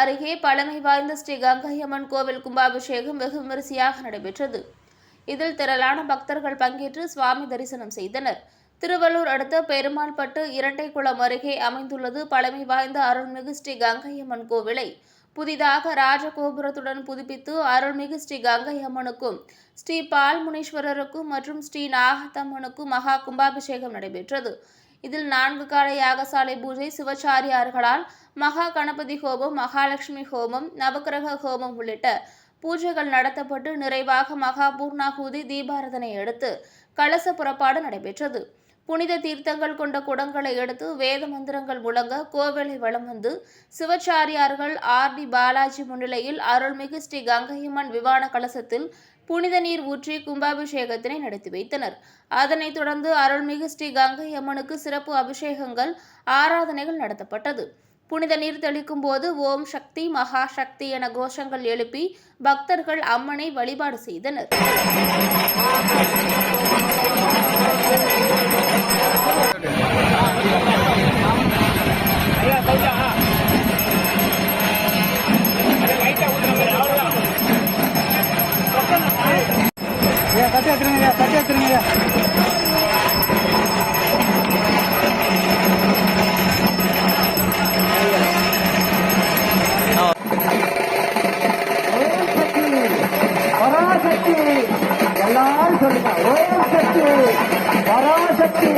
அருகே பழமை வாய்ந்த ஸ்ரீ கங்கையம்மன் கோவில் கும்பாபிஷேகம் வெகு விமரிசையாக நடைபெற்றது. இதில் திரளான பக்தர்கள் பங்கேற்று சுவாமி தரிசனம் செய்தனர். திருவள்ளூர் அடுத்த பெருமாள்பட்டு இரட்டைக்குளம் அருகே அமைந்துள்ளது பழமை வாய்ந்த அருள்மிகு ஸ்ரீ கங்கையம்மன் கோவிலை. புதிதாக ராஜகோபுரத்துடன் புதுப்பித்து அருள்மிகு ஸ்ரீ கங்கையம்மனுக்கும் ஸ்ரீ பால்முனீஸ்வரருக்கும் மற்றும் ஸ்ரீ நாகத்தம்மனுக்கும் மகா கும்பாபிஷேகம் நடைபெற்றது. இதில் நான்கு கால யாகசாலை பூஜை சிவச்சாரியார்களால் மகா கணபதி ஹோமம் மகாலட்சுமி ஹோமம் நவக்கிரக ஹோமம் உள்ளிட்ட பூஜைகள் நடத்தப்பட்டு நிறைவாக மகா பூர்ணாகூதி தீபாரதனை எடுத்து கலச புறப்பாடு நடைபெற்றது. புனித தீர்த்தங்கள் கொண்ட குடங்களை எடுத்து வேத மந்திரங்கள் முழங்க கோவிலை வலம் வந்து சிவச்சாரியார்கள் ஆர் டி பாலாஜி முன்னிலையில் அருள்மிகு ஸ்ரீ கங்கையம்மன் விமான கலசத்தில் புனித நீர் ஊற்றி கும்பாபிஷேகத்தினை நடத்தி வைத்தனர். அதனைத் தொடர்ந்து அருள்மிகு ஸ்ரீ கங்கை அம்மனுக்கு சிறப்பு அபிஷேகங்கள் ஆராதனைகள் நடத்தப்பட்டது. புனித நீர் தெளிக்கும் போது ஓம் சக்தி மகா சக்தி என கோஷங்கள் எழுப்பி பக்தர்கள் அம்மனை வழிபாடு செய்தனர். சேர்த்துருங்க பராசக்தி எல்லாரும் சொல்லுங்க. ஓம் சக்தி பராசக்தி